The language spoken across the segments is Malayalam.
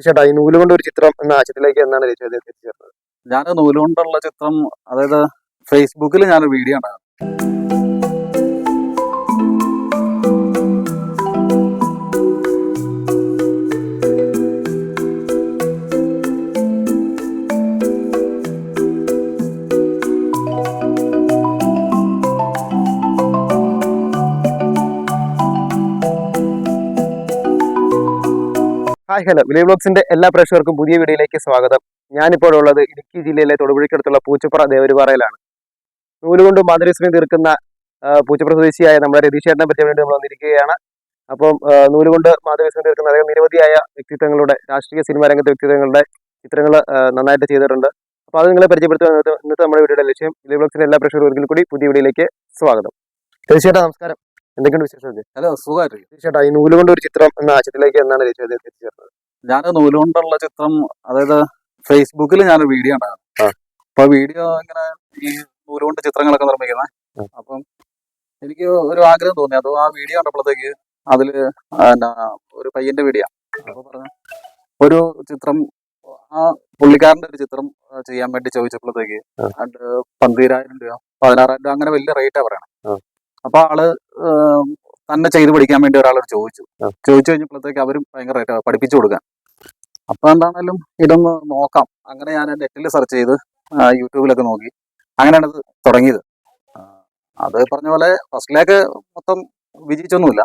ചേട്ടാ ഈ നൂൽ കൊണ്ട് ഒരു ചിത്രം എന്ന ആശയത്തിലേക്ക് എന്നാണ് എത്തിച്ചേർന്നത്? ഞാൻ നൂലുകൊണ്ടുള്ള ചിത്രം അതായത് ഫേസ്ബുക്കിൽ ഞാൻ വീഡിയോ ഉണ്ടായിരുന്നു ഹായ് ഹലോ വിലേ ബ്ലോഗ്സിന്റെ എല്ലാ പ്രേക്ഷകർക്കും പുതിയ വീഡിയോയിലേക്ക് സ്വാഗതം. ഞാനിപ്പോൾ ഉള്ളത് ഇടുക്കി ജില്ലയിലെ തൊടുപുഴയ്ക്കടുത്തുള്ള പൂച്ചപ്പുറ ദേവരുപാറയിലാണ്. നൂലുകൊണ്ട് മാതൃശ്രീ തീർക്കുന്ന പൂച്ചപ്പുറ സ്വദേശിയായ നമ്മുടെ രതീഷ് ചേട്ടനെ പറ്റിയ വേണ്ടി നമ്മൾ വന്നിരിക്കുകയാണ്. അപ്പം നൂലുകൊണ്ട് മാതൃശ്രീ തീർക്കുന്ന അതായത് നിരവധിയായ വ്യക്തിത്വങ്ങളുടെ രാഷ്ട്രീയ സിനിമാ രംഗത്തെ വ്യക്തിത്വങ്ങളുടെ ചിത്രങ്ങൾ നന്നായിട്ട് ചെയ്തിട്ടുണ്ട്. അപ്പോൾ അത് നിങ്ങളെ പരിചയപ്പെടുത്തുന്നത് ഇന്നത്തെ നമ്മുടെ വീഡിയോയുടെ ലക്ഷ്യം. വിലേ ബ്ലോഗ്സിന്റെ എല്ലാ പ്രേക്ഷകർക്കും കൂടി പുതിയ വീഡിയോയിലേക്ക് സ്വാഗതം. രതീഷ് നമസ്കാരം. എന്തൊക്കെയുണ്ട് വിശേഷം ഹലോ സുഖമായിട്ട് തീർച്ചയായിട്ടും ഈ നൂൽ കൊണ്ട് ഒരു ചിത്രം എന്ന ആശയത്തിലേക്ക് എന്നാണ് രചിച്ചത് എത്തിച്ചേർന്നത്? ഞാൻ നൂലുകൊണ്ടുള്ള ചിത്രം അതായത് ഫേസ്ബുക്കിൽ ഞാൻ വീഡിയോ ഉണ്ടായിരുന്നു. അപ്പൊ വീഡിയോ ഇങ്ങനെ ഈ നൂലുകൊണ്ട് ചിത്രങ്ങളൊക്കെ നിർമ്മിക്കുന്നത്. അപ്പം എനിക്ക് ഒരു ആഗ്രഹം തോന്നി. അതോ ആ വീഡിയോ കണ്ടപ്പോഴത്തേക്ക് അതിൽ എന്നാ ഒരു പയ്യന്റെ വീഡിയോ. അപ്പൊ പറഞ്ഞു ഒരു ചിത്രം ആ പുള്ളിക്കാരന്റെ ഒരു ചിത്രം ചെയ്യാൻ വേണ്ടി ചോദിച്ചപ്പോഴത്തേക്ക് പന്തീരായിരം രൂപ പതിനാറായിരം രൂപ അങ്ങനെ വലിയ റേറ്റാ പറയണം. അപ്പൊ ആൾ തന്നെ ചെയ്ത് പഠിക്കാൻ വേണ്ടി ഒരാളോട് ചോദിച്ചു. ചോദിച്ചു കഴിഞ്ഞപ്പോഴത്തേക്ക് അവരും ഭയങ്കരമായിട്ട് പഠിപ്പിച്ചു കൊടുക്കാൻ. അപ്പൊ എന്താണെങ്കിലും ഇതൊന്ന് നോക്കാം. അങ്ങനെ ഞാൻ നെറ്റിൽ സെർച്ച് ചെയ്ത് യൂട്യൂബിലൊക്കെ നോക്കി. അങ്ങനെയാണ് ഇത് തുടങ്ങിയത്. അത് പറഞ്ഞ പോലെ ഫസ്റ്റിലേക്ക് മൊത്തം വിജയിച്ചൊന്നുമില്ല.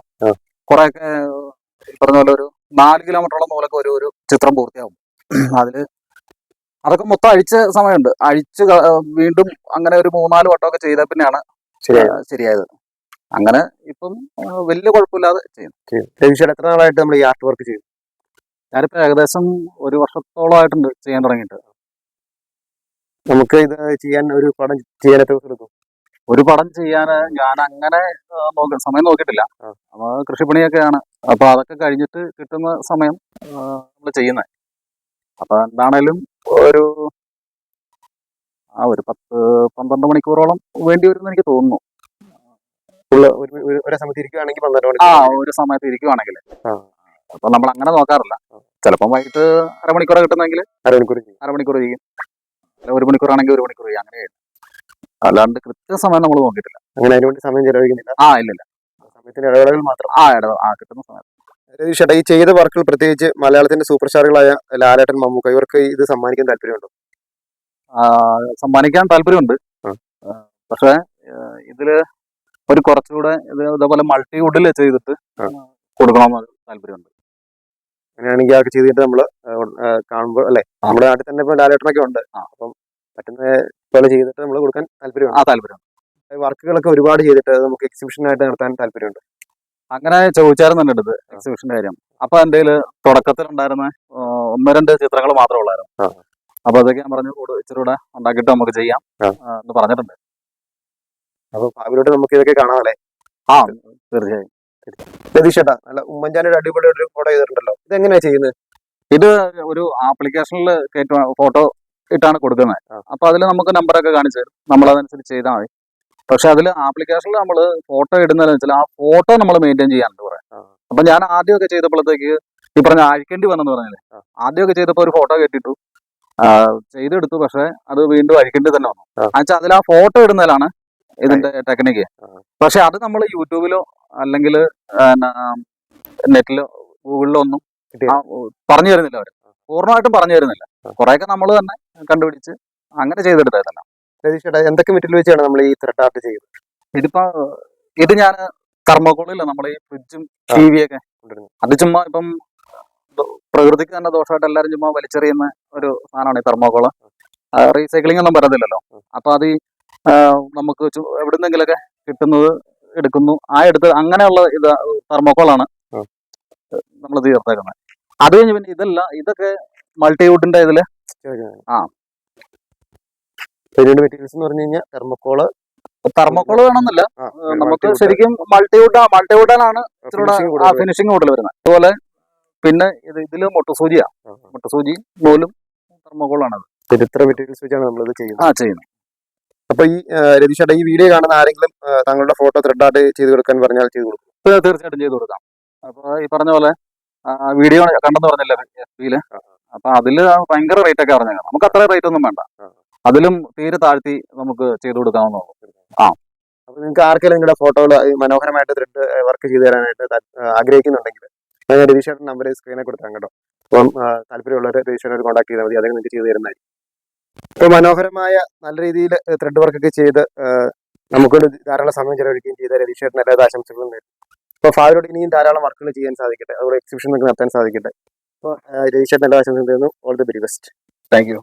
കുറെയൊക്കെ പറഞ്ഞ പോലെ ഒരു നാല് കിലോമീറ്ററോളം നൂലൊക്കെ ഒരു ഒരു ചിത്രം പൂർത്തിയാവും. അതിൽ അതൊക്കെ മൊത്തം അഴിച്ച സമയമുണ്ട്. അഴിച്ച് വീണ്ടും അങ്ങനെ ഒരു മൂന്നാൽ വട്ടമൊക്കെ ചെയ്ത പിന്നെയാണ് ശരിയായത്. അങ്ങനെ ഇപ്പം വലിയ കുഴപ്പമില്ലാതെ ചെയ്യുന്നു. രവിശേഷൻ എത്ര നാളായിട്ട് നമ്മൾ ഈ ആർട്ട് വർക്ക് ചെയ്യും ഞാനിപ്പോ ഏകദേശം ഒരു വർഷത്തോളമായിട്ടുണ്ട് ചെയ്യാൻ തുടങ്ങിയിട്ട്. നമുക്ക് ഇത് ചെയ്യാൻ ഒരു പടം ചെയ്യാൻ എത്ര ദിവസം എടുക്കും? ഒരു പടം ചെയ്യാൻ ഞാൻ അങ്ങനെ സമയം നോക്കിയിട്ടില്ല. നമ്മൾ കൃഷിപ്പണിയൊക്കെയാണ്. അപ്പൊ അതൊക്കെ കഴിഞ്ഞിട്ട് കിട്ടുന്ന സമയം നമ്മൾ ചെയ്യുന്നത് അപ്പൊ എന്താണേലും ഒരു ആ ഒരു പത്ത് പന്ത്രണ്ട് മണിക്കൂറോളം വേണ്ടി വരും എന്ന് എനിക്ക് തോന്നുന്നു. ഫുള്ള് ഒരു സമയത്ത് ഇരിക്കുകയാണെങ്കിൽ പന്ത്രണ്ട് ആ ഒരു സമയത്ത് ഇരിക്കുവാണെങ്കിൽ. അപ്പൊ നമ്മൾ അങ്ങനെ നോക്കാറില്ല. ചിലപ്പം വൈകിട്ട് അരമണിക്കൂർ കിട്ടുന്നെങ്കിൽ അരമണിക്കൂർ അരമണിക്കൂർ ചെയ്യും. അല്ല ഒരു മണിക്കൂറാണെങ്കിൽ ഒരു മണിക്കൂർ ചെയ്യും. അങ്ങനെ അല്ലാണ്ട് കൃത്യസമയം നമ്മൾ നോക്കിയിട്ടില്ല. അങ്ങനെ അതിനുവേണ്ടി സമയം ചെലവഴിക്കുന്നില്ല? ആ ഇല്ലല്ല സമയത്തിന് സമയത്തിന്റെ ഇടവേളകൾ മാത്രം. ആ ഇട ആ കിട്ടുന്ന സമയം. ചേട്ടാ ഈ ചെയ്ത വർക്കുകൾ പ്രത്യേകിച്ച് മലയാളത്തിന്റെ സൂപ്പർ സ്റ്റാറുകളായ ലാലേട്ടൻ മമ്മൂക്ക ഇവർക്ക് ഇത് സമ്മാനിക്കാൻ താല്പര്യമുണ്ടോ? ആ, സമ്മാനിക്കാൻ താല്പര്യമുണ്ട്. പക്ഷേ ഇതിൽ ഒരു കുറച്ചുകൂടെ ഇത് ഇതേപോലെ മൾട്ടിവുഡിൽ ചെയ്തിട്ട്. കൊടുക്കണമെന്ന് താല്പര്യമുണ്ട്. അങ്ങനെയാണെങ്കിൽ അതൊക്കെ ചെയ്തിട്ട് നമ്മൾ കാണുമ്പോൾ അല്ലെ? നമ്മുടെ നാട്ടിൽ തന്നെ ഇപ്പൊ ഒക്കെ ഉണ്ട്. അപ്പം പറ്റുന്ന പോലെ ചെയ്തിട്ട് നമ്മൾ കൊടുക്കാൻ താല്പര്യം ആ താല്പര്യം വർക്കുകളൊക്കെ ഒരുപാട് ചെയ്തിട്ട് നമുക്ക് എക്സിബിഷനായിട്ട് നടത്താൻ താല്പര്യമുണ്ട്. അങ്ങനെ ചോദിച്ചായിരുന്നു എന്റെ അടുത്ത് എക്സിബിഷന്റെ കാര്യം. അപ്പൊ എന്റെ തുടക്കത്തിൽ ഉണ്ടായിരുന്ന ഒന്ന് രണ്ട് ചിത്രങ്ങൾ മാത്രമേ ഉള്ളായിരുന്നു. അപ്പൊ അതൊക്കെ ഞാൻ പറഞ്ഞു ഇച്ചിരി കൂടെ ഉണ്ടാക്കിയിട്ട് നമുക്ക് ചെയ്യാം എന്ന് പറഞ്ഞിട്ടുണ്ട്. അപ്പൊ ഭാവിയിലോട്ട് നമുക്ക് ഇതൊക്കെ കാണാം അല്ലെ ആ തീർച്ചയായും. രതീഷ് ചേട്ടാ നല്ല ഉമ്മൻചാണ്ടിയുടെ അടിപൊളി ഒരു ഫോട്ടോ ചെയ്തിട്ടുണ്ടല്ലോ. ഇത് എങ്ങനെയാ ചെയ്യുന്നത്? ഇത് ഒരു ആപ്ലിക്കേഷനിൽ കയറ്റുക ഫോട്ടോ ഇട്ടാണ് കൊടുക്കുന്നത്. അപ്പൊ അതിൽ നമുക്ക് നമ്പറൊക്കെ കാണിച്ചു തരും. നമ്മൾ അതനുസരിച്ച് ചെയ്താൽ മതി. പക്ഷെ അതിൽ ആപ്ലിക്കേഷനിൽ നമ്മൾ ഫോട്ടോ ഇടുന്നതെന്ന് വെച്ചാൽ ആ ഫോട്ടോ നമ്മൾ മെയിന്റെയിൻ ചെയ്യാനുണ്ട് പറയാം. അപ്പൊ ഞാൻ ആദ്യമൊക്കെ ചെയ്തപ്പോഴത്തേക്ക് ഈ പറഞ്ഞ അഴിക്കേണ്ടി വന്നെന്ന് പറഞ്ഞില്ലേ? ആ. ആദ്യമൊക്കെ ചെയ്തപ്പോൾ ഒരു ഫോട്ടോ കെട്ടിട്ടു. ചെയ്തെടുത്തു പക്ഷെ അത് വീണ്ടും അഴിക്കേണ്ടി തന്നെ വന്നു. എന്നുവെച്ചാൽ അതിൽ ആ ഫോട്ടോ ഇടുന്നതിലാണ് ഇതിന്റെ ടെക്നിക്ക്. പക്ഷെ അത് നമ്മൾ യൂട്യൂബിലോ അല്ലെങ്കിൽ നെറ്റിലോ ഗൂഗിളിലോ ഒന്നും പറഞ്ഞു തരുന്നില്ല അവർ. പൂർണമായിട്ടും പറഞ്ഞു തരുന്നില്ല. കുറെയൊക്കെ നമ്മൾ തന്നെ കണ്ടുപിടിച്ച് അങ്ങനെ ചെയ്തെടുത്തായിരുന്നു രതീഷ് ചേട്ടാ എന്തൊക്കെ മെറ്റീരിയൽ വെച്ചാണ് നമ്മൾ ഈ ത്രെഡ് ആർട്ട് ചെയ്തത്? ഇതിപ്പോ ഇത് ഞാൻ തെർമോക്കോളില്ല നമ്മൾ ഈ ഫ്രിഡ്ജും. ടി വി ഒക്കെ അത് ചുമ്മാ ഇപ്പം പ്രകൃതിക്ക് തന്നെ ദോഷമായിട്ട് എല്ലാവരും ചുമ്മാ വലിച്ചെറിയുന്ന ഒരു സാധനമാണ് ഈ തെർമോക്കോൾ റീസൈക്ലിംഗ് ഒന്നും പറയുന്നില്ലല്ലോ. അപ്പൊ അത് നമുക്ക് എവിടുന്നെങ്കിലൊക്കെ കിട്ടുന്നത് എടുക്കുന്നു. ആ എടുത്ത് അങ്ങനെയുള്ള ഇത് തെർമോക്കോളാണ്. നമ്മൾ തീർത്തേക്കുന്നത്. അത് കഴിഞ്ഞ് പിന്നെ ഇതല്ല ഇതൊക്കെ മൾട്ടിവുഡിന്റെ ഇതിൽ ആ. മെറ്റീരിയൽസ് എന്ന് പറഞ്ഞു കഴിഞ്ഞാൽ തെർമോക്കോൾ തെർമോക്കോൾ വേണമെന്നില്ല. നമുക്ക് ശരിക്കും മൾട്ടിവുഡ് മൾട്ടിവുഡാണ് ഇച്ചിരൂടെ ഫിനിഷിംഗ് കൂടുതൽ വരുന്നത്. അതുപോലെ പിന്നെ ഇത് ഇതിൽ മുട്ടസൂചിയാണ് മുട്ടസൂചി പോലും തെർമോക്കോളാണത്. ഇത്ര മെറ്റീരിയൽസ് വെച്ചാണ് നമ്മളിത് ചെയ്യുന്നത്. ആ ചെയ്യുന്നത്. അപ്പൊ ഈ രതീഷേട്ട രതീഷ് ഈ വീഡിയോ കാണുന്ന ആരെങ്കിലും തങ്ങളുടെ ഫോട്ടോ ത്രെഡ് ആർട്ട് ചെയ്ത് കൊടുക്കാൻ പറഞ്ഞാൽ ചെയ്ത് കൊടുക്കും. തീർച്ചയായിട്ടും ചെയ്ത് കൊടുക്കാം. അപ്പൊ ഈ പറഞ്ഞ പോലെ വീഡിയോ കണ്ടെന്ന് പറഞ്ഞല്ലേ എഫ് പിയിൽ? അപ്പൊ അതിൽ ഭയങ്കര റേറ്റ് ഒക്കെ പറഞ്ഞു നമുക്ക് അത്ര റേറ്റ് ഒന്നും വേണ്ട. അതിലും തീരെ താഴ്ത്തി നമുക്ക് ചെയ്തു ആ. അപ്പൊ നിങ്ങൾക്ക് ആർക്കെങ്കിലും നിങ്ങളുടെ ഫോട്ടോകൾ മനോഹരമായിട്ട് ത്രെഡ് വർക്ക് ചെയ്തു തരാനായിട്ട് ആഗ്രഹിക്കുന്നുണ്ടെങ്കിൽ ഞാൻ രതീഷേട്ടൻ നമ്പർ സ്ക്രീനിൽ കൊടുത്താൽ കേട്ടോ. അപ്പം താല്പര്യമുള്ളവരെ താല്പര്യമുള്ളവർ രതീഷേട്ടനെ കോൺടാക്ട് ചെയ്താൽ മതി. അദ്ദേഹം നിങ്ങൾക്ക് ചെയ്തു തരുന്നതായിരിക്കും. ഇപ്പൊ മനോഹരമായ നല്ല രീതിയിൽ ത്രെഡ് വർക്ക് ഒക്കെ ചെയ്ത് നമുക്കൊരു ധാരാളം സമയം ചെലവഴിക്കുകയും ചെയ്ത രതീഷേട്ടൻ എല്ലാ ആശംസകളും നേരും അപ്പോൾ ഫാവിലോട് ഇനിയും ധാരാളം വർക്കുകൾ ചെയ്യാൻ സാധിക്കട്ടെ. അതുപോലെ എക്സിബിഷൻ നടത്താൻ സാധിക്കട്ടെ. അപ്പോൾ രതീഷേട്ടൻ എല്ലാ ആശംസകളും all the best thank you